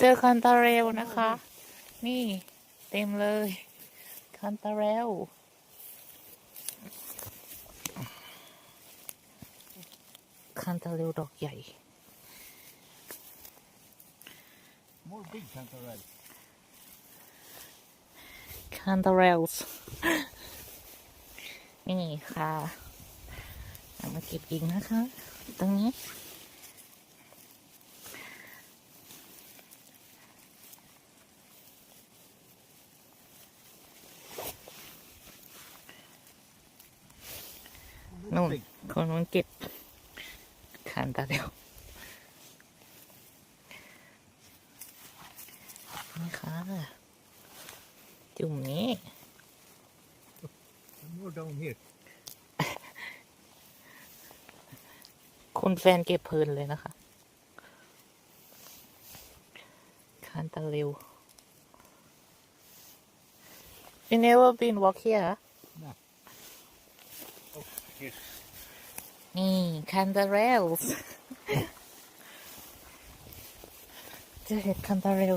เจอคันตาเรลนะคะ นี่เต็มเลย คันตาเรลคันตาเรลดอกใหญ่ More big cantaloupe. คันตาเรลส์นี่ค่ะเอามาเก็บอีกนะคะ ตรงนี้ นู่น Big. คนมันเก็บคันตาเรลนี่ค่ะ จุ่มนี้ And more down here. คุณแฟนเก็บเพลินเลยนะคะ คานตาเร็ว You never been walk here No. นี่ คันตาเรลเจอเห็ดคันตาเรล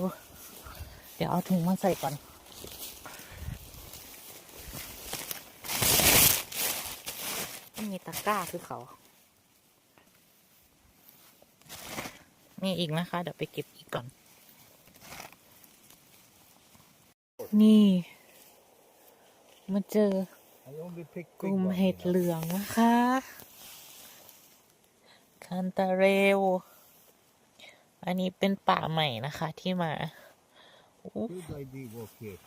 เดี๋ยวเอาถุงมาใส่ก่อนไม่มีตะกร้าคือเขามีอีกนะคะ เดี๋ยวไปเก็บอีกก่อน นี่ มาเจอ ก big ลุ่ม ones, เห็ด you know. เหลืองนะคะคันตาเรลอันนี้เป็นป่าใหม่นะคะที่มาอู้ Good idea walk here.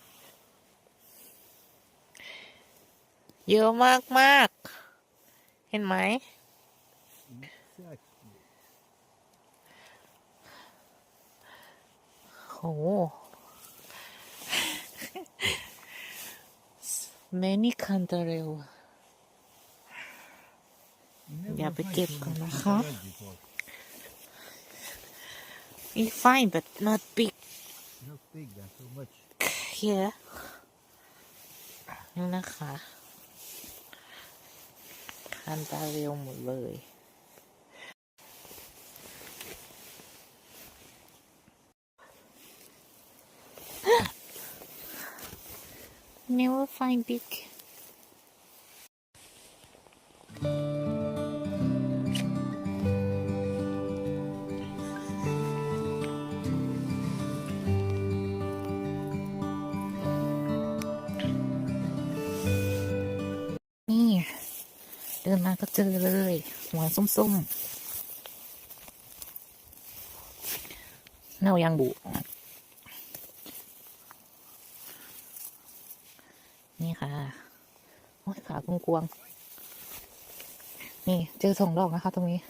เยอะมากมากๆเห็นไหม Exactly. โห many คันตาเรล Never Ja, find bekip so kan much nog cantaloupe before. we fine but not big Not big and so much. here นี่นะคะคันตาเรลหมดเลย Never find big นี่เดินมาก็เจอเลย หัวส้มๆเน่ายังบุ ค่ะโอ้ยขากวงๆนี่เจอสองดอกนะคะ ตรงนี้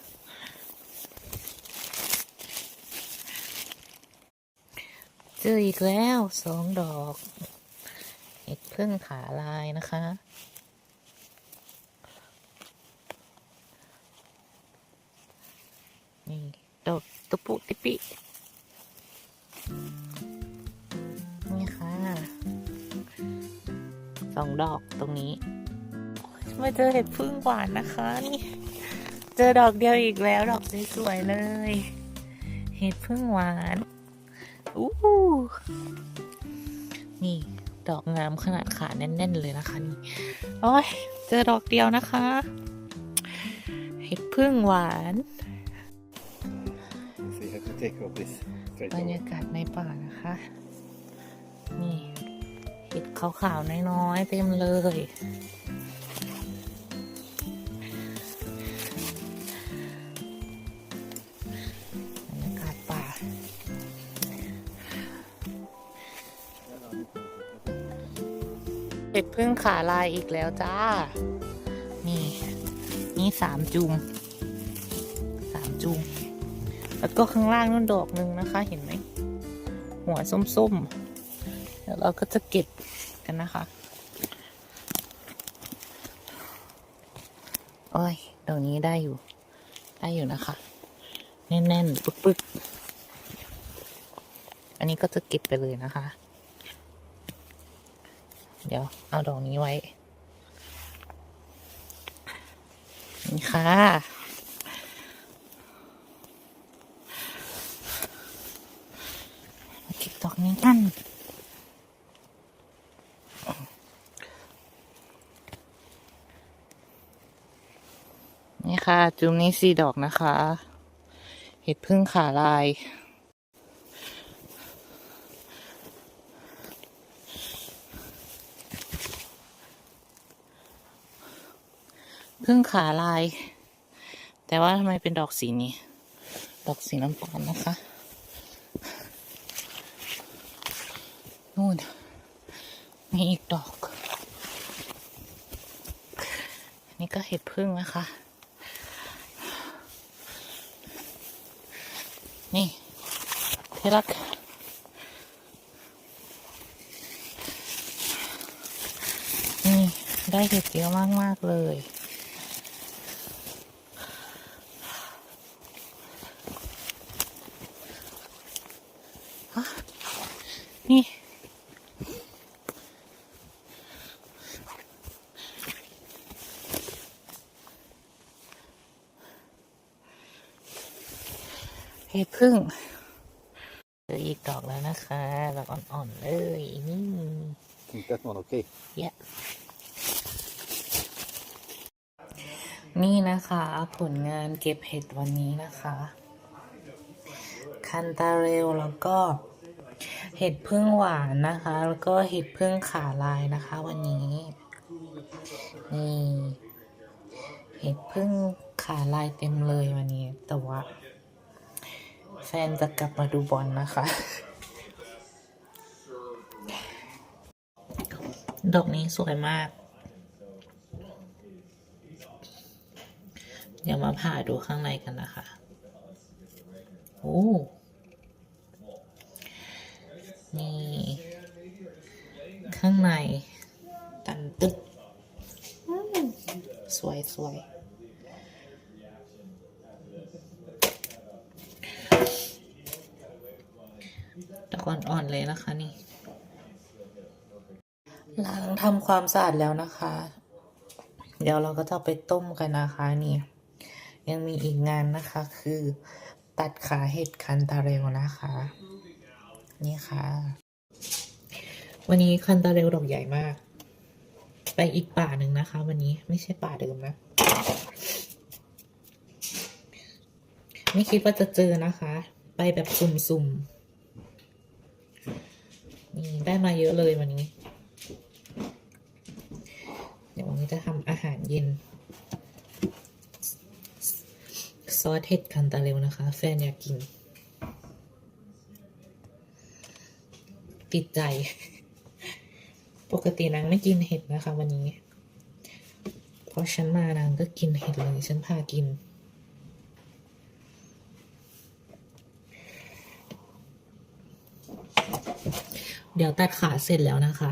เจออีกแล้วสองดอกเห็ดพึ่งขาลายนะคะ นี่ดอกตะปุติปินี่ค่ะ สองดอกตรงนี้ มาเจอเห็ดพึ่งหวานนะคะนี่เจอดอกเดียวอีกแล้วดอกสวยๆเลย เห็ดพึ่งหวานอู้หูนี่ดอกงามขนาดขาแน่น ๆ เลยนะคะนี่โอ้ยเจอดอกเดียวนะคะ เห็ดพึ่งหวาน You see, I have to take off this straight บรร over. ยากาศในป่านะคะ นี่ เห็ดขาวๆน้อยๆเต็มเลย บรรยากาศป่า เห็ดพึ่งขาลายอีกแล้วจ้า นี่ นี่สามจุมสามจุมแล้วก็ข้างล่างนู่นดอกหนึ่งนะคะ เห็นไหม หัวส้มๆ เดี๋ยวเราก็จะเก็บกันนะคะโอ้ยดอกนี้ได้อยู่ ได้อยู่นะคะ แน่นๆ ปึ๊กๆ อันนี้ก็จะเก็บไปเลยนะคะ เดี๋ยวเอาดอกนี้ไว้ นี่ค่ะ ดอกนี้กัน นี่ค่ะ จุ่มนี้สี่ดอกนะคะ เห็ดพึ่งขาลาย พึ่งขาลาย แต่ว่าทำไมเป็นดอกสีนี้ ดอกสีน้ำตาลนะคะ นู่น มีอีกดอกนนี้ก็เห็ดพึ่งนะคะ นี่ที่รัก นี่ ได้เห็ดเยอะมาก ๆ เลยนี่ เห็ดพึ่งเจออีกดอกแล้วนะคะดอกอ่อนๆเลยนี่ I think that one okay. เยะนี่นะคะ ผลงานเก็บเห็ดวันนี้นะคะ คันตาเรลแล้วก็ เห็ดพึ่งหวานนะคะ แล้วก็เห็ดพึ่งขาลายนะคะ วันนี้นี่เห็ดพึ่งขาลายเต็มเลยวันนี้แต่ว่าแฟ นจะกลับมาดูบอลนะคะ ดอกนี้สวยมาก เดี๋ยวมาผ่าดูข้างในกันนะคะ โอ้นี่ข้างในตันตึกอืมสวยสวย ตะกอนอ่อนเลยนะคะนี่ล้างทำความสะอาดแล้วนะคะ เดี๋ยวเราก็จะไปต้มกันนะคะนี่ ยังมีอีกงานนะคะคือตัดขาเห็ดคันตาเรลนะคะ นี่ค่ะ วันนี้คันตาเรลดอกใหญ่มาก ไปอีกป่าหนึ่งนะคะ วันนี้ไม่ใช่ป่าเดิมนะไม่คิดว่าจะเจอนะคะ ไปแบบสุ่มๆ นี่ได้มาเยอะเลยวันนี้ เดี๋ยววันนี้จะทำอาหารเย็น ซอสเห็ดคันตาเร็วนะคะ แฟนอยากกิน ติดใจ ปกตินางไม่กินเห็ดนะคะวันนี้ เพอฉันมานางก็กินเห็ดเลย ฉันพากิน เดี๋ยวตัดขาเสร็จแล้วนะคะ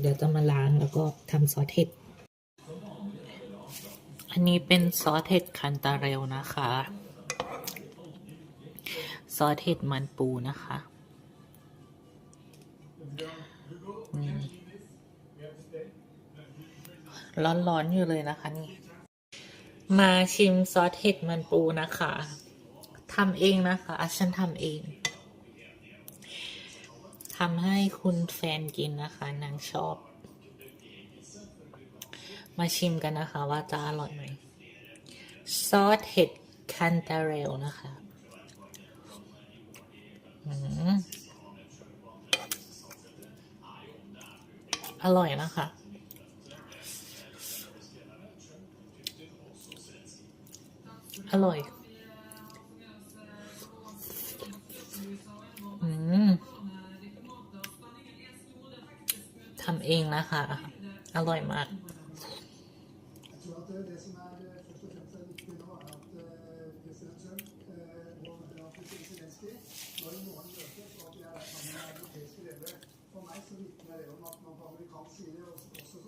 เดี๋ยวจะมาล้างแล้วก็ทำซอสเห็ด อันนี้เป็นซอสเห็ดคันตาเรลนะคะ ซอสเห็ดมันปูนะคะร้อนๆอยู่เลยนะคะนี่ มาชิมซอสเห็ดมันปูนะคะทำเองนะคะอะฉันทำเอง ทำให้คุณแฟนกินนะคะ นางชอบ มาชิมกันนะคะว่าจะอร่อยไหมซอสเห็ดคันตาเรลนะคะอร่อยนะคะ อร่อย ทำเองนะคะ อร่อยมาก tror at det som er først og fremst er viktig nå, er at eh, president Trump eh, og ja, president Zelenskyj, når i morgen møtes, og at de er sammen med europeiske ledere. For meg så vitner det om at man på amerikansk side også, også